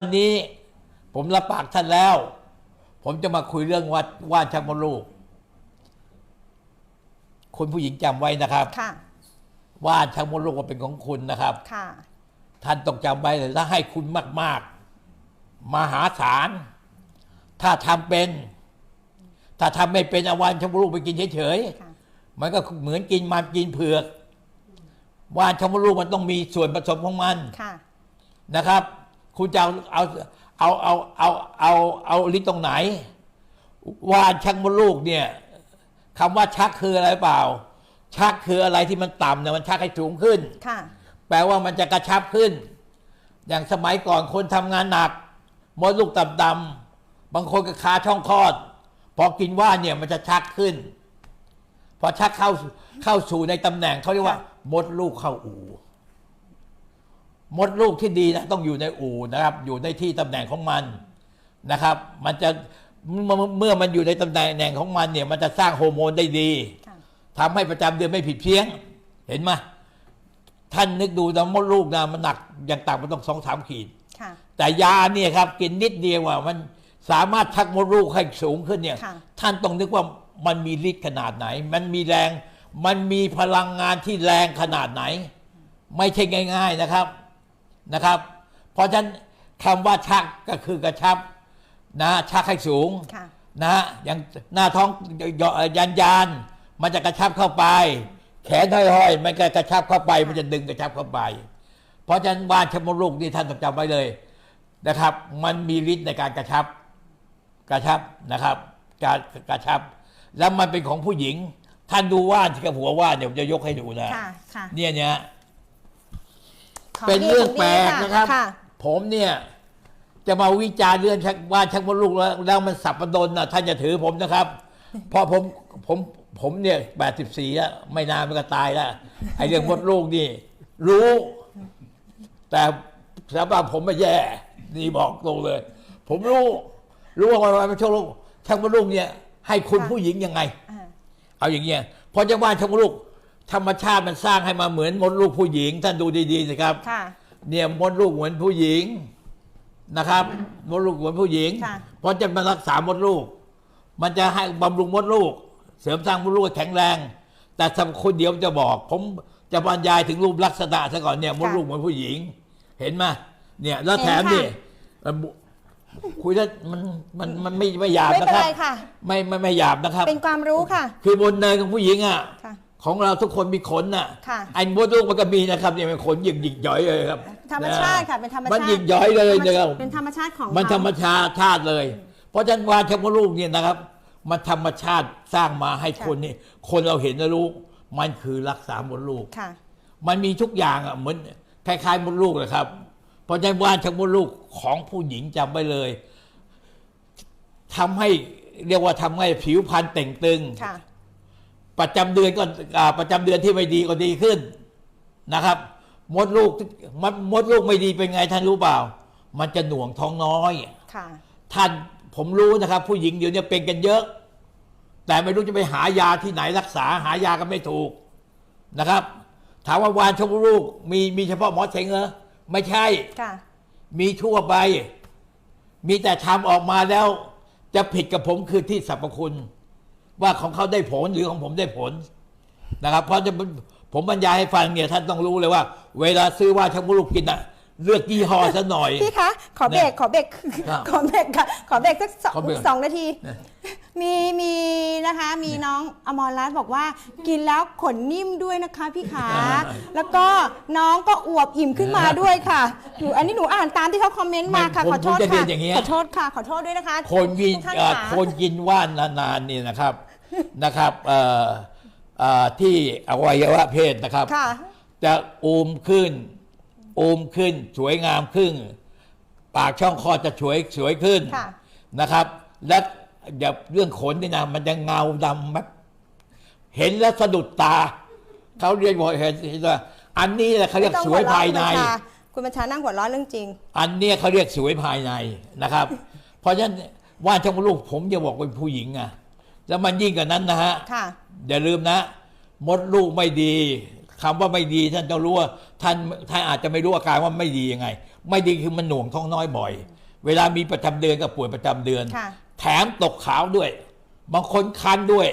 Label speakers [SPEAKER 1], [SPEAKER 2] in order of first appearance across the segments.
[SPEAKER 1] วันนี้ผมรับปากท่านแล้ว ผมจะมาคุยเรื่องวัดว่านชักมดลูก คุณผู้หญิงจำไว้นะครับ
[SPEAKER 2] ค่ะ
[SPEAKER 1] ว่านชักมดลูกว่าเป็นของคุณนะครับ
[SPEAKER 2] ค่ะ
[SPEAKER 1] ท่านต้องจำไว้เลยถ้าให้คุณมาก ๆ มหาศาลถ้าทำเป็น ถ้าทำไม่เป็นเอาวานชักมดลูกไปกินเฉย
[SPEAKER 2] ค่ะ
[SPEAKER 1] ๆมันก็เหมือนกินมันกินเผือกว่านชักมดลูกมันต้องมีส่วนผสมของมัน
[SPEAKER 2] ค่ะ
[SPEAKER 1] นะครับ คุณจะเอาเอาเอาเอาเอาเอาเอาลิ้นตรงไหนว่านชักมดลูกเนี่ยคำว่าชักคืออะไรเปล่า ชักคืออะไรที่มันต่ำเนี่ยมันชักให้สูงขึ้น
[SPEAKER 2] ค่ะ
[SPEAKER 1] แปลว่ามันจะกระชับขึ้น อย่างสมัยก่อนคนทำงานหนักมดลูกต่ำๆบางคนก็คาช่องคลอด พอกินว่านเนี่ยมันจะชักขึ้น พอชักเข้าเข้าสู่ในตำแหน่งเขาเรียกว่า มดลูกเข้าอู่ มดลูกที่ดีนะต้องอยู่ในอู่นะครับ อยู่ในที่ตำแหน่งของมันนะครับ มันจะเมื่อเมื่อมันอยู่ในตำแหน่งของมันเนี่ย มันจะสร้างโฮอร์โมนได้ดี
[SPEAKER 2] ค่ะ
[SPEAKER 1] ทำให้ประจำเดือนไม่ผิดเพี้ยง เห็นไหมท่านนึกดูนะมดลูกนะมันหนักอย่างต่ำมันต้องสองสามขีด
[SPEAKER 2] ค่ะ
[SPEAKER 1] แต่ยาเนี่ยครับ กินนิดเดียวว่ามันสามารถชักมดลูกให้สูงขึ้นเนี่ย
[SPEAKER 2] ค่ะ
[SPEAKER 1] ท่านต้องนึกว่ามันมีฤทธิ์ขนาดไหน มันมีแรง มันมีพลังงานที่แรงขนาดไหน ไม่ใช่ง่าย ๆนะครับ นะครับ เพราะฉะนั้นคำว่าชักก็คือกระชับนะชักให้สูง
[SPEAKER 2] ค่ะ
[SPEAKER 1] นะฮะอย่างหน้าท้องยันยานๆมันจะกระชับเข้าไป แขนห้อยๆมันก็กระชับเข้าไป มันจะดึงกระชับเข้าไป เพราะฉะนั้นว่านชมลูกนี่ท่านต้องจำไว้เลยนะครับ มันมีฤทธิ์ในการกระชับ กระชับนะครับการกระชับ แล้วมันเป็นของผู้หญิง ท่านดูว่านที่กับหัวว่านเดี๋ยวผมจะยกให้ดูนะ
[SPEAKER 2] ค่ะค่ะ
[SPEAKER 1] เนี่ยเนี่ย
[SPEAKER 2] ข
[SPEAKER 1] เป็น
[SPEAKER 2] ดี
[SPEAKER 1] เรื่อง
[SPEAKER 2] ขดี
[SPEAKER 1] แปลกนะครับ
[SPEAKER 2] ค่ะ
[SPEAKER 1] ผมเนี่ยจะมาวิจารณ์เรื่องชักว่าชักมดลูกแล้วแล้วมันสับประดนนะท่านจะถือผมนะครับ เพราะผมผมผมเนี่ยแปดสิบสี่แล้วไม่นานมันก็ตายแล้วไอ้เรื่องมดลูกนี่ รู้ แต่สำหรับผมไม่แย่นี่บอกตรงเลย ผมรู้ รู้ว่ามันเป็นชักลูกชักมดลูกเนี่ย ให้คุณ
[SPEAKER 2] ค่ะ
[SPEAKER 1] ผู้หญิงยังไง
[SPEAKER 2] อ่า
[SPEAKER 1] เอาอย่างเงี้ยเพราะจะว่าชักมดลูก ธรรมชาติมันสร้างให้มาเหมือนมดลูกผู้หญิง ท่านดูดีๆสิครับ
[SPEAKER 2] ค่ะ
[SPEAKER 1] เนี่ยมดลูกเหมือนผู้หญิงนะครับมดลูกเหมือนผู้หญิง
[SPEAKER 2] ค่ะ
[SPEAKER 1] เพราะจะมารักษามดลูก มันจะให้บำรุงมดลูก เสริมสร้างมดลูกให้แข็งแรง แต่สำหรับคนเดียวจะบอก ผมจะบรรยายถึงรูปลักษณะซะก่อนเนี่ยมดลูกเหมือนผู้หญิง เห็นไหมเนี่ยแล้วแถมนี่มันคุยแล้วมันมันมันไม่ไม่หยาบ
[SPEAKER 2] ไม่
[SPEAKER 1] นะ
[SPEAKER 2] เป็น
[SPEAKER 1] ครับ
[SPEAKER 2] ไรค่ะ
[SPEAKER 1] ไม่ไม่ไม่หยาบนะครับ
[SPEAKER 2] เป็นความรู้ค่ะ
[SPEAKER 1] คือบนเนยของผู้หญิงอะ
[SPEAKER 2] ค่ะ
[SPEAKER 1] ของเราทุกคนมีขนน่ะ
[SPEAKER 2] ค่ะ
[SPEAKER 1] ไอ้มดลูกมันก็มีนะครับเนี่ยมันขนหยิกหยิกๆย่อยเลยครับ
[SPEAKER 2] ธรรมชาติค่ะเป็นธรรมชาติ
[SPEAKER 1] มันหยิกย่อยเลยนะครับ
[SPEAKER 2] เป็นธรรมชาติของ
[SPEAKER 1] มันธรรม
[SPEAKER 2] เข
[SPEAKER 1] ชาติชาติเลย เพราะฉะนั้นวานชักมดลูกเนี่ยนะครับ มันธรรมชาติสร้างมาให้คนนี่คนเราเห็นนะลูกมันคือรักษามดลูก
[SPEAKER 2] ค่ะ
[SPEAKER 1] มันมีทุกอย่างอะเหมือนคล้ายๆมดลูกเลยครับ เพราะฉะนั้นว่านชักมดลูกของผู้หญิงจำไว้เลยทำให้เรียกว่าทำให้ผิวพรรณเต่งตึง
[SPEAKER 2] ค่ะ
[SPEAKER 1] ประจำเดือนก็อ่าประจำเดือนที่ไม่ดีก็ดีขึ้นนะครับ มดลูกมดมดลูกไม่ดีเป็นไงท่านรู้เปล่า มันจะหน่วงท้องน้อย
[SPEAKER 2] ค่ะ
[SPEAKER 1] ท่านผมรู้นะครับ ผู้หญิงเดี๋ยวนี้เป็นกันเยอะ แต่ไม่รู้จะไปหายาที่ไหนรักษาหายาก็ไม่ถูกนะครับ ถามว่าวานชมลูก มีมีเฉพาะหมอเชงเหรอไม่ใช่
[SPEAKER 2] ค่ะ
[SPEAKER 1] มีทั่วไป มีแต่ทำออกมาแล้ว จะผิดกับผมคือที่สรรพคุณ ว่าของเขาได้ผลหรือของผมได้ผลนะครับ เพราะจะผมบรรยายให้ฟังเนี่ยท่านต้องรู้เลยว่า เวลาซื้อว่าชักมลูกกินอะเลือกยี่ห้อซะหน่อย
[SPEAKER 2] พี่คะขอเบรกขอเบรก
[SPEAKER 1] ครับ
[SPEAKER 2] ขอเบรกค่ะขอเบรกสักสอง
[SPEAKER 1] ขอเบรก
[SPEAKER 2] สองนาที
[SPEAKER 1] เนี่ย
[SPEAKER 2] มีมีนะคะ มีน้องอมรรัตน์บอกว่า กินแล้วขนนิ่มด้วยนะคะพี่ขาแล้วก็น้องก็อวบอิ่มขึ้นมาด้วยค่ะหนูอันนี้หนูอ่านตามที่เขาคอมเมนต์มาค่ะ
[SPEAKER 1] ไม่ผม
[SPEAKER 2] ขอโทษ
[SPEAKER 1] ผมจะเรีย
[SPEAKER 2] ค่ะ
[SPEAKER 1] นอย่างเงี้ย
[SPEAKER 2] ขอโทษค่ะขอโทษด้วยนะคะ
[SPEAKER 1] คนกิน
[SPEAKER 2] ทุกท่าน
[SPEAKER 1] เอ่อ
[SPEAKER 2] ค่ะ
[SPEAKER 1] คนกินว่านนานๆนี่นะครับ นะครับเอ่อเอ่อที่อวัยวะเพศนะครับ
[SPEAKER 2] ค่ะ
[SPEAKER 1] จะอูมขึ้น อูมขึ้น สวยงามขึ้น ปากช่องคลอดจะสวยสวยขึ้น
[SPEAKER 2] ค่ะ
[SPEAKER 1] นะครับ และอย่าเรื่องขนนี่นะมันจะเงาดำแบบเห็นแล้วสะดุดตา เขาเรียกว่าเห็นเห็นว่าอันนี้แหละเขาเรียก
[SPEAKER 2] ไม่ต้อง
[SPEAKER 1] สวย
[SPEAKER 2] หัเร
[SPEAKER 1] ภายใน
[SPEAKER 2] คุณบัญชาคุณบัญชานั่งหัวเร้อนเรื่องจริง
[SPEAKER 1] อันเนี้ยเขาเรียกสวยภายในนะครับ เพราะฉะนั้นว่านช่างลูกผมจะบอกเป็นผู้หญิงอะ แล้วมันยิ่งกว่านั้นนะฮะ
[SPEAKER 2] ค่ะ
[SPEAKER 1] อย่าลืมนะ มดลูกไม่ดีคำว่าไม่ดีท่านต้องรู้ว่าท่านท่านอาจจะไม่รู้อาการว่าไม่ดียังไง ไม่ดีคือมันหน่วงท้องน้อยบ่อย เวลามีประจำเดือนกับป่วยประจำเดือน
[SPEAKER 2] ค่ะ
[SPEAKER 1] แถมตกขาวด้วย บางคนคันด้วย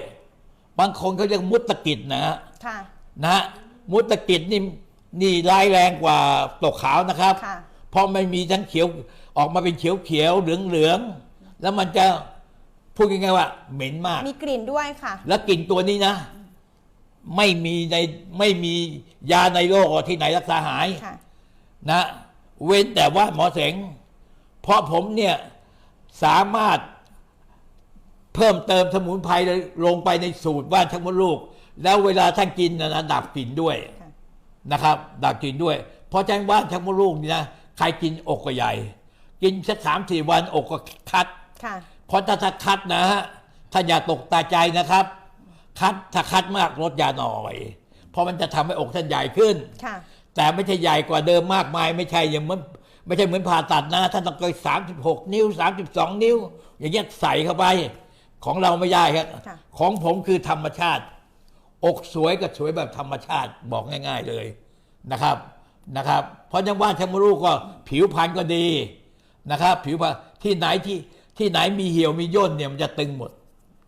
[SPEAKER 1] บางคนเขาเรียกมุตกิจนะฮะ
[SPEAKER 2] ค่ะ
[SPEAKER 1] นะฮะมุตกิจนี่นี่ร้ายแรงกว่าตกขาวนะครับ
[SPEAKER 2] ค่ะ
[SPEAKER 1] เพราะมันมีทั้งเขียวออกมาเป็นเขียวเขียวเหลืองเหลืองๆแล้วมันจะ พูดง่ายๆว่าเหม็นมาก
[SPEAKER 2] มีกลิ่นด้วยค่ะ
[SPEAKER 1] แล้วกลิ่นตัวนี้นะ ไม่มีในไม่มียาในโลกที่ไหนรักษาหาย
[SPEAKER 2] ค่ะ
[SPEAKER 1] นะ เว้นแต่ว่าหมอเสง เพราะผมเนี่ยสามารถเพิ่มเติมสมุนไพรลงไปในสูตรว่านชักมดลูก แล้วเวลาท่านกินนะนะดับกลิ่นด้วย
[SPEAKER 2] ค่ะ
[SPEAKER 1] นะครับ ดับกลิ่นด้วย เพราะฉะนั้นว่านชักมดลูกนี่นะใครกินอกก็ใหญ่ กินสักสามสี่วันอกก็คัด
[SPEAKER 2] ค่ะ
[SPEAKER 1] เพราะถ้าถ้าคัดนะฮะท่านอย่าตกตาใจนะครับ คัดถ้าคัดมากลดยาหน่อย เพราะมันจะทำให้อกท่านใหญ่ขึ้น
[SPEAKER 2] ค่ะ
[SPEAKER 1] แต่ไม่ใช่ใหญ่กว่าเดิมมากมาย ไม่ใช่อย่างเหมือนไม่ใช่เหมือนผ่าตัดนะท่านต้องเกินสามสิบหกนิ้วสามสิบสองนิ้ว อย่างเงี้ยใส่เข้าไป ของเราไม่ได้ครับ
[SPEAKER 2] ค่ะ
[SPEAKER 1] ของผมคือธรรมชาติ อกสวยกับสวยแบบธรรมชาติบอกง่าย ๆเลยนะครับนะครับ เพราะยังว่าชมรูกก็ผิวพรรณก็ดีนะครับ ผิวพรรณที่ไหนที่ ที่ไหนมีเหี่ยวมีย่นเนี่ยมันจะตึงหมด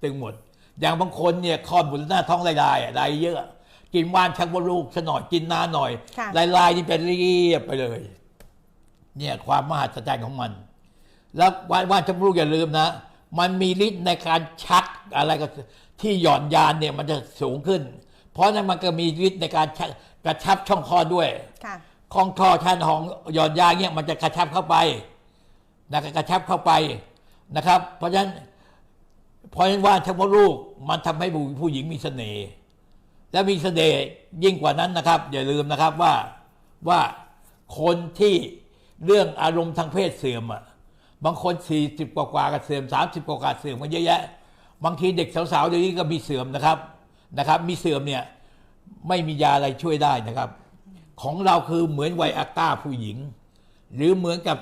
[SPEAKER 1] ตึงหมด อย่างบางคนเนี่ยคลอดบุตรหน้าท้องลายๆอะลายเยอะ กินว่านชักมดลูกสนอยกินนานหน่อย
[SPEAKER 2] ค่ะ
[SPEAKER 1] ลายลายๆนี่เป็นเรียบไปเลย เนี่ยความมหัศจรรย์ของมัน แล้วว่านว่านชักมดลูกอย่าลืมนะ มันมีฤทธิ์ในการชักอะไรก็ที่หย่อนยานเนี่ยมันจะสูงขึ้น เพราะนั้นมันก็มีฤทธิ์ในการชักกระชับช่องคลอดด้วย
[SPEAKER 2] ค่ะ
[SPEAKER 1] คลองท่อชั้นของหย่อนยานเนี่ยมันจะกระชับเข้าไปนะกระชับเข้าไป นะครับ เพราะฉะนั้นเพราะฉะนั้นว่าชักมดลูกมันทำให้ผู้หญิงมีเสน่ห์และมีเสน่ห์ยิ่งกว่านั้นนะครับ อย่าลืมนะครับว่าว่าคนที่เรื่องอารมณ์ทางเพศเสื่อมอะบางคนสี่สิบกว่าๆก็เสื่อมสามสิบกว่าๆเสื่อมกันเยอะแยะ บางทีเด็กสาวๆเดี๋ยวนี้ก็มีเสื่อมนะครับนะครับ มีเสื่อมเนี่ยไม่มียาอะไรช่วยได้นะครับ ของเราคือเหมือนไวอาก้าผู้หญิง หรือเหมือนกับ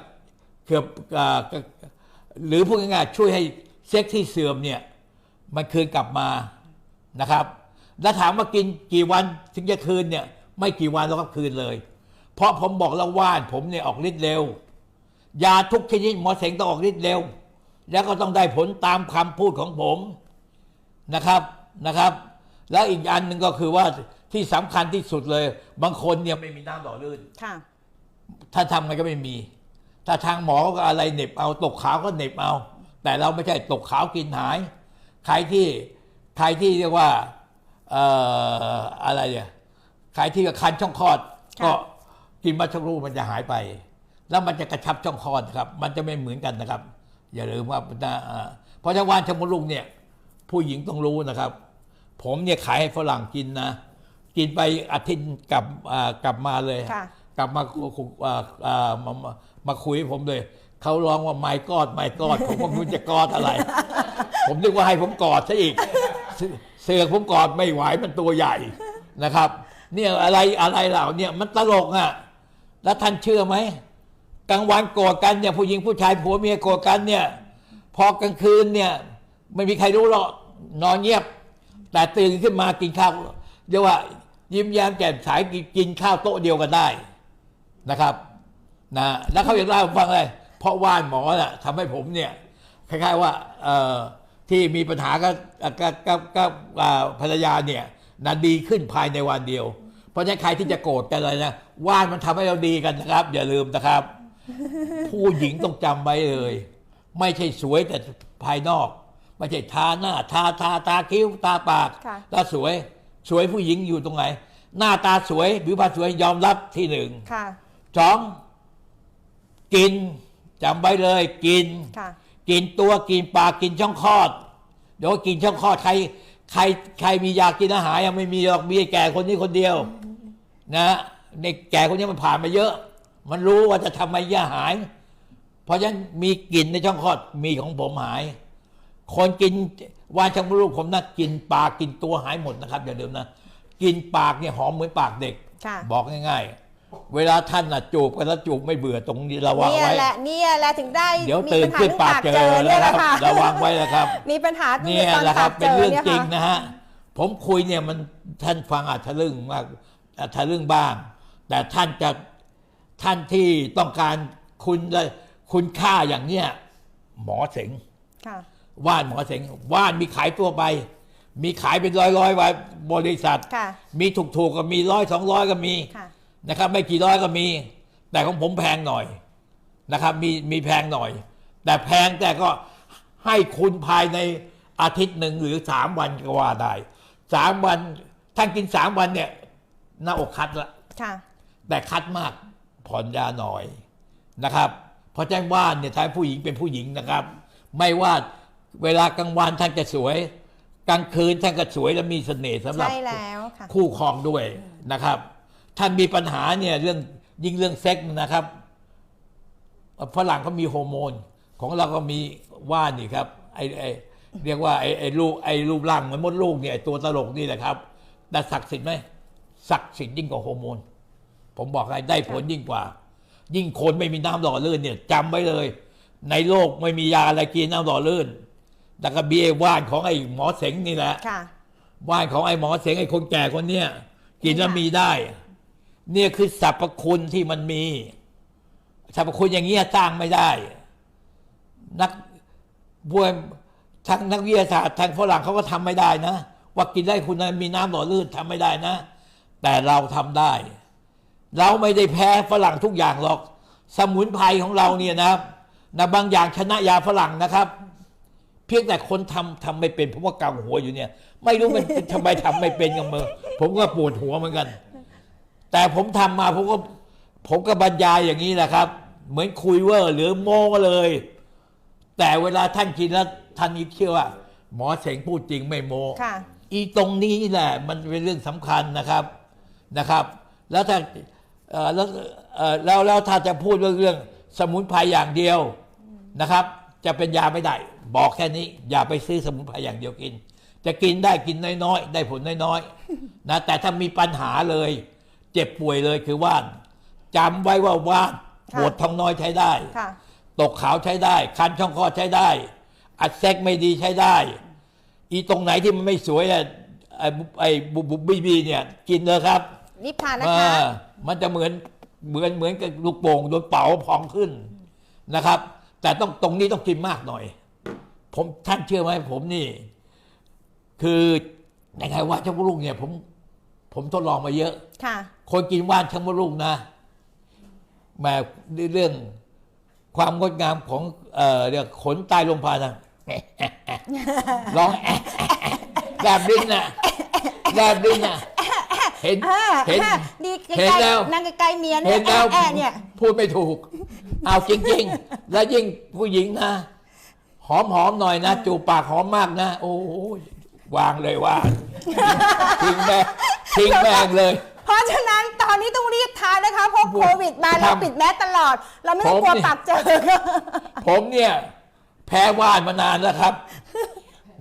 [SPEAKER 1] เกือบอ่า หรือพูดง่ายๆช่วยให้เซ็กที่เสื่อมเนี่ยมันคืนกลับมานะครับ แล้วถามว่ากินกี่วันถึงจะคืนเนี่ยไม่กี่วันแล้วก็คืนเลย เพราะผมบอกแล้วว่านผมเนี่ยออกฤทธิ์เร็ว ยาทุกชนิดหมอเสงต้องออกฤทธิ์เร็ว แล้วก็ต้องได้ผลตามคำพูดของผมนะครับนะครับ แล้วอีกอันหนึ่งก็คือว่าที่สำคัญที่สุดเลย บางคนเนี่ยไม่มีน้ำหล่อลื่น
[SPEAKER 2] ค่ะ
[SPEAKER 1] ถ้าทำไงก็ไม่มี ถ้าทางหมอก็อะไรเหน็บเอาตกขาวก็เหน็บเอา แต่เราไม่ใช่ตกขาวกินหาย ใครที่ใครที่เรียกว่าเอ่ออะไรเนี่ยใครที่คันช่องคลอด
[SPEAKER 2] ค่ะ
[SPEAKER 1] ก็กินมัชรูมันจะหายไป แล้วมันจะกระชับช่องคลอดนะครับ มันจะไม่เหมือนกันนะครับ อย่าลืมว่านะอ่าเพราะถ้าว่านชมรุงเนี่ย ผู้หญิงต้องรู้นะครับ ผมเนี่ยขายให้ฝรั่งกินนะ กินไปอาทิตย์กลับอ่ากลับมาเลย
[SPEAKER 2] ค่ะ
[SPEAKER 1] กลับมาคุยมามามาคุยผมเลยเขาร้องว่าไม่กอดไม่กอดผมก็ไม่รู้จะกอดอะไร ผมนึกว่าให้ผมกอดซะอีก เสือกผมกอดไม่ไหวมันตัวใหญ่นะครับ เนี่ยอะไรอะไรเหล่าเนี่ยมันตลกอะแล้วท่านเชื่อไหมกลางวันโกรธกันเนี่ยผู้หญิงผู้ชายผัวเมียโกรธกันเนี่ย พอกลางคืนเนี่ย ไม่มีใครรู้หรอกนอนเงียบ แต่ตื่นขึ้นมากินข้าวเรียกว่ายิ้มแย้มแจ่มใสกินข้าวโต๊ะเดียวกันได้ นะครับนะแล้วเขาอยากเล่าให้ผมฟังเลยเพราะว่านหมอน่ะทำให้ผมเนี่ยคล้ายๆว่าเอ่อที่มีปัญหากับกับกับกับอ่าภรรยาเนี่ยนะดีขึ้นภายในวันเดียว เพราะฉะนั้นใครที่จะโกรธกันอะไรนะว่านมันทำให้เราดีกันนะครับ อย่าลืมนะครับ ผู้หญิงต้องจำไว้เลย ไม่ใช่สวยแต่ภายนอก ไม่ใช่ทาหน้าทาทาตาคิ้วตาปาก
[SPEAKER 2] ค่ะ
[SPEAKER 1] ตาสวยสวยผู้หญิงอยู่ตรงไหน หน้าตาสวยผิวพรรณสวยยอมรับที่หนึ่ง
[SPEAKER 2] ค่ะ
[SPEAKER 1] สองกินจำไว้เลยกิน
[SPEAKER 2] ค่ะ
[SPEAKER 1] กินตัวกินปากกินช่องคลอด เดี๋ยวกินช่องคลอดใครใครใครมียากินอาหารยังไม่มีหรอกมีไอ้แก่คนนี้คนเดียว นะในแก่คนนี้มันผ่านมาเยอะ มันรู้ว่าจะทำให้ยาหาย เพราะฉะนั้นมีกลิ่นในช่องคลอดมีของผมหาย คนกินวานชังมลูกผมนะกินปากกินตัวหายหมดนะครับอย่าลืมนะกินปากเนี่ยหอมเหมือนปากเด็ก
[SPEAKER 2] ค่ะ
[SPEAKER 1] บอกง่ายๆ เวลาท่านน่ะจูบกันแล้วจูบไม่เบื่อตรงนี้ระวัง
[SPEAKER 2] เนี่ย
[SPEAKER 1] ไว้
[SPEAKER 2] แหละเนี่ยแหละถึงได้
[SPEAKER 1] เดี๋ยว
[SPEAKER 2] มี
[SPEAKER 1] ตื่น
[SPEAKER 2] ปัญหา
[SPEAKER 1] ขึ้น
[SPEAKER 2] เรื่อง
[SPEAKER 1] ปา
[SPEAKER 2] ปากก
[SPEAKER 1] เจ
[SPEAKER 2] เจ
[SPEAKER 1] อ
[SPEAKER 2] อ
[SPEAKER 1] แล้
[SPEAKER 2] เนี่
[SPEAKER 1] วย
[SPEAKER 2] แห
[SPEAKER 1] ครั
[SPEAKER 2] ละ
[SPEAKER 1] บ
[SPEAKER 2] ค่ะ
[SPEAKER 1] ระวังไว้นะครับ
[SPEAKER 2] มีปัญหาตั้ง
[SPEAKER 1] เนี่
[SPEAKER 2] แต่
[SPEAKER 1] ย
[SPEAKER 2] ตอน
[SPEAKER 1] แหละค
[SPEAKER 2] ปา
[SPEAKER 1] รับ
[SPEAKER 2] ก
[SPEAKER 1] เป็น
[SPEAKER 2] เจอ
[SPEAKER 1] เรื่อง
[SPEAKER 2] เนี่ย
[SPEAKER 1] จริง
[SPEAKER 2] ค่ะ
[SPEAKER 1] นะฮะผมคุยเนี่ยมันท่านฟังอาจทะลึ่งมากอาจทะลึ่งบ้าง แต่ท่านจะท่านที่ต้องการคุณคุณค่าอย่างเนี้ยหมอเสง
[SPEAKER 2] ค่ะ
[SPEAKER 1] ว่านหมอเสงว่านมีขายตัวไป มีขายเป็นร้อยร้อยๆไว้บริษัท
[SPEAKER 2] ค่ะ
[SPEAKER 1] มีถูกๆก็มีร้อยสองร้อยก็มี
[SPEAKER 2] ค่ะ
[SPEAKER 1] นะครับ ไม่กี่ร้อยก็มี แต่ของผมแพงหน่อยนะครับ มีมีแพงหน่อย แต่แพงแต่ก็ให้คุณภายในอาทิตย์หนึ่งหรือสามวันก็ว่าได้สามวันท่านกินสามวันเนี่ยหน้าอกคัดละ
[SPEAKER 2] ค่ะ
[SPEAKER 1] แต่คัดมากผ่อนยาหน่อยนะครับเพราะแจ้งว่านเนี่ยท้ายผู้หญิงเป็นผู้หญิงนะครับ ไม่ว่าเวลากลางวันท่านจะสวย กลางคืนท่านก็สวยและมีเสน่ห์สำหรับ
[SPEAKER 2] ใช่แล้วค่ะ
[SPEAKER 1] คู่ครองด้วยนะครับ ท่านมีปัญหาเนี่ยเรื่องยิ่งเรื่องเซ็กส์นะครับฝรั่งเขามีฮอร์โมน ของเราก็มีว่านนี่ครับไอไอเรียกว่าไอไอรูปไอรูปร่างเหมือนมดลูกเนี่ยไอ้ตัวตลกนี่แหละครับแต่ศักดิ์สิทธิ์ไหมศักดิ์สิทธิ์ยิ่งกว่าฮอร์โมน ผมบอกให้ได้ผลยิ่งกว่า ยิ่งคนไม่มีน้ำหล่อลื่นเนี่ยจำไว้เลย ในโลกไม่มียาอะไรกินน้ำหล่อลื่นแต่ก็เบียว่านของไอ้หมอเสงนี่แหละ
[SPEAKER 2] ค่ะ
[SPEAKER 1] ว่านของไอ้หมอเสงไอ้คนแก่คนเนี้ยกินแล้วมีได้ เนี่ยคือสรรพคุณที่มันมีสรรพคุณอย่างเงี้ยสร้างไม่ได้ นักบวยทางนักวิทยาศาสตร์ทางฝรั่งเขาก็ทำไม่ได้นะ ว่ากินได้คุณมีน้ำหล่อลื่นทำไม่ได้นะ แต่เราทำได้ เราไม่ได้แพ้ฝรั่งทุกอย่างหรอก สมุนไพรของเราเนี่ยนะนะบางอย่างชนะยาฝรั่งนะครับ เพียงแต่คนทำทำไม่เป็นผมว่าเกาหัวอยู่เนี่ย ไม่รู้มันทำไมทำไม่เป็นกับมือผมก็ปวดหัวเหมือนกัน แต่ผมทำมาผมก็ผมก็บรรยายอย่างนี้แหละครับ เหมือนคุยเวอร์หรือโม้เลย แต่เวลาท่านกินแล้วท่านนี้เชื่อว่าหมอเสงพูดจริงไม่โม้
[SPEAKER 2] ค่ะ
[SPEAKER 1] อีตรงนี้แหละมันเป็นเรื่องสำคัญนะครับนะครับ แล้วถ้าเอ่อแล้วเอ่อแล้วแล้วถ้าจะพูดเรื่องเรื่องสมุนไพรอย่างเดียวนะครับ จะเป็นยาไม่ได้ บอกแค่นี้ อย่าไปซื้อสมุนไพรอย่างเดียวกิน จะกินได้กินน้อยๆ ได้ผลน้อยๆนะแต่ถ้ามีปัญหาเลย เจ็บป่วยเลยคือว่านจำไว้ว่าว่าน
[SPEAKER 2] ค่ะ
[SPEAKER 1] ปวดท้องน้อยใช้ได้
[SPEAKER 2] ค่ะ
[SPEAKER 1] ตกขาวใช้ได้ คันช่องคลอดใช้ได้ อัดแซกไม่ดีใช้ได้ อีตรงไหนที่มันไม่สวยอะไอ้บุไอ้บุบบุบบีบีเนี่ย กินเลยครับ
[SPEAKER 2] รีบทานนะ
[SPEAKER 1] เอ
[SPEAKER 2] คะ
[SPEAKER 1] อมันจะเหมือนเหมือนเหมือนกับลูกโป่งโดนเป่าพองขึ้นนะครับ แต่ต้องตรงนี้ต้องกินมากหน่อย ผมท่านเชื่อไหมผมนี่ คือยังไงว่าชักมะลุกเนี่ย ผม ผมทดลองมาเยอะ
[SPEAKER 2] ค่ะ
[SPEAKER 1] คนกินว่านชักมะลุกนะแหมาเรื่องความงดงามของเอ่อเรียกขนใต้ลมพานะร้องแอะแลบลิ้นน่ะแลบลิ้นน่ะ เห็น
[SPEAKER 2] อ่า
[SPEAKER 1] เห็น
[SPEAKER 2] อ่าดีใก
[SPEAKER 1] เห็น
[SPEAKER 2] ล้
[SPEAKER 1] แล้ว
[SPEAKER 2] ๆนั่งใกล้ๆเมีย
[SPEAKER 1] เห็
[SPEAKER 2] เนี่ย
[SPEAKER 1] นแล้ว
[SPEAKER 2] แอะๆเนี่ย
[SPEAKER 1] พูดไม่ถูก เอาจริง ๆ แล้วยิ่งผู้หญิงนะ หอมๆหน่อยนะ จูบปากหอมมากนะ โอ้ยวางเลยว่าทิ้งแม่งทิ้งแม่งเลย
[SPEAKER 2] เพราะฉะนั้นตอนนี้ต้องรีบทานนะคะเพราะโควิดมาเรา
[SPEAKER 1] ทำ
[SPEAKER 2] ปิดแมสตลอด เราไม่ต้อง
[SPEAKER 1] ผม
[SPEAKER 2] กลัว
[SPEAKER 1] นี่
[SPEAKER 2] ปากเจอ
[SPEAKER 1] ผมเนี่ย แพ้ว่านมานานแล้วครับ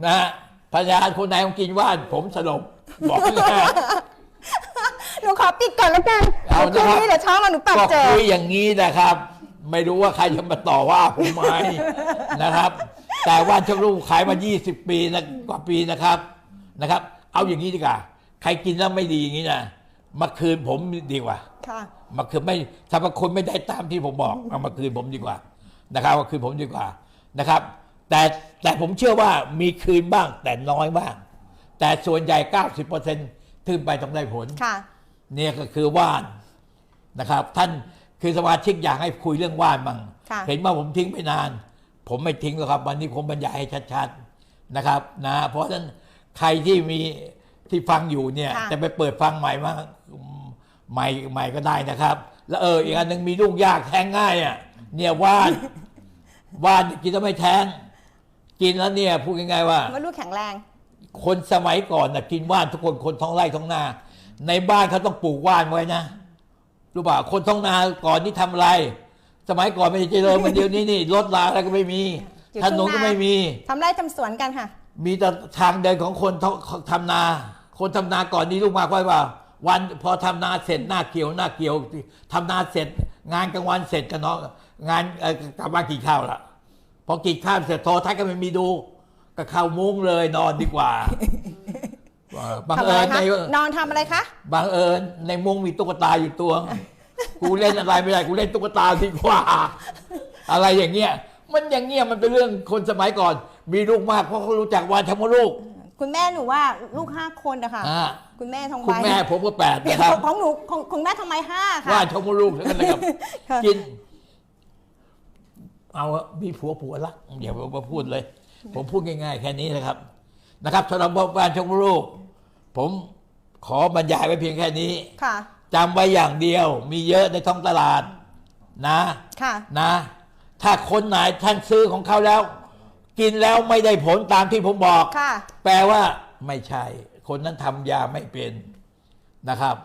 [SPEAKER 1] นะฮะพยานคนไหนของกินว่าน ผมสลบบอกเลยนะ
[SPEAKER 2] หนูขอปิดก่อนแล้วกัน
[SPEAKER 1] เอา
[SPEAKER 2] เดี๋ยว
[SPEAKER 1] นะครับ
[SPEAKER 2] คืนนี้เดี๋ยวเช้ามาหนูปาก
[SPEAKER 1] ก็
[SPEAKER 2] เจอ
[SPEAKER 1] คุยอย่างนี้นะครับ ไม่รู้ว่าใครจะมาต่อว่าผมไหมนะครับ แต่ว่าชมรูขายมา 20 ปีนะกว่าปีนะครับนะครับ เอาอย่างนี้ดีกว่า ใครกินแล้วไม่ดีอย่างนี้นะ มาคืนผมดีกว่า
[SPEAKER 2] ค่ะ
[SPEAKER 1] มาคืนไม่สรรพคุณไม่ได้ตามที่ผมบอกเอามาคืนผมดีกว่านะครับมาคืนผมดีกว่านะครับ แต่แต่ผมเชื่อว่ามีคืนบ้างแต่น้อยบ้าง แต่ส่วนใหญ่ 90%ขึ้นไปต้องได้ผล
[SPEAKER 2] ค่ะ
[SPEAKER 1] เนี่ยก็คือว่านนะครับ ท่านคือสมาชิกอยากให้คุยเรื่องว่านมั่ง
[SPEAKER 2] ค่ะ
[SPEAKER 1] เห็นว่าผมทิ้งไปนาน ผมไม่ทิ้งหรอกครับ วันนี้ผมบรรยายให้ชัดๆนะครับนะเพราะฉะนั้นใครที่มี ที่ฟังอยู่เนี่ย
[SPEAKER 2] ค่ะ
[SPEAKER 1] จะไปเปิดฟังใหม่มาใหม่ใหม่ก็ได้นะครับ แล้วเอออีกอันหนึ่งมีลูกยากแท้งง่ายอะเนี่ยว่าน ว่านกินแล้วไม่แท้ง กินแล้วเนี่ยพูดง่ายๆว่า
[SPEAKER 2] ว่าลูกแข็งแรง
[SPEAKER 1] คนสมัยก่อนนะกินว่านทุกคนคนท้องไร่ท้องนา ในบ้านเขาต้องปลูกว่านไว้นะรู้ป่ะคนท้องนาก่อนนี่ทำอะไร สมัยก่อนไม่ได้เจริญเหมือนเดียวนี้นี่รถลาอะไรก็ไม่มี
[SPEAKER 2] อยู่
[SPEAKER 1] ถนน
[SPEAKER 2] ทุ่งนา
[SPEAKER 1] ก็ไม่มี
[SPEAKER 2] ทำไร่ทำสวนกันค่ะ
[SPEAKER 1] มีแต่ทางเดินของคนท้องทำนา คนทำนาก่อนนี้ลูกมากไว้ว่า วันพอทำนาเสร็จหน้าเกี่ยวหน้าเกี่ยวทำนาเสร็จ งานกลางวันเสร็จกันเนาะงานเอ่อกลับบ้านกินข้าวละพอกินข้าวเสร็จโทรทัศน์ก็ไม่มีดู ก็เข้ามุ้งเลยนอนดีกว่าเออบัง
[SPEAKER 2] ทำอะ
[SPEAKER 1] เอิ
[SPEAKER 2] ไร
[SPEAKER 1] ญ
[SPEAKER 2] คะ
[SPEAKER 1] ใน
[SPEAKER 2] นอนทำอะไรคะ
[SPEAKER 1] บังเอิญในมุ้งมีตุ๊กตาอยู่ตัว กูเล่นอะไรไม่ได้กูเล่นตุ๊กตาดีกว่า อะไรอย่างเงี้ยมันอย่างเงี้ยมันเป็นเรื่องคนสมัยก่อน มีลูกมากเพราะเขารู้จักวานชมลูก
[SPEAKER 2] คุณแม่หนูว่าลูกห้าคนนะคะ
[SPEAKER 1] อ่า
[SPEAKER 2] คุณแม่ทองใบ
[SPEAKER 1] คุณแม่ผมก็แปด
[SPEAKER 2] เดี๋ยว
[SPEAKER 1] นะครับ
[SPEAKER 2] ของหนูของของแม่ทำไมห้าค่ะ
[SPEAKER 1] ว่านชมลูกทั้งนั้นนะครับ
[SPEAKER 2] ค่ะ
[SPEAKER 1] กิน เอาอะมีผัวผัวรักเดี๋ยวผมมาพูดเลย ผมพูดง่ายๆ แค่นี้นะครับ นะครับสำหรับว่านชมลูก ผมขอบรรยายไว้เพียงแค่นี้
[SPEAKER 2] ค่ะ
[SPEAKER 1] จำไว้อย่างเดียว มีเยอะในท้องตลาด นะ
[SPEAKER 2] ค่ะ
[SPEAKER 1] นะ ถ้าคนไหนท่านซื้อของเขาแล้ว กินแล้วไม่ได้ผลตามที่ผมบอก
[SPEAKER 2] ค่ะ
[SPEAKER 1] แปลว่าไม่ใช่ คนนั้นทำยาไม่เป็นนะครับ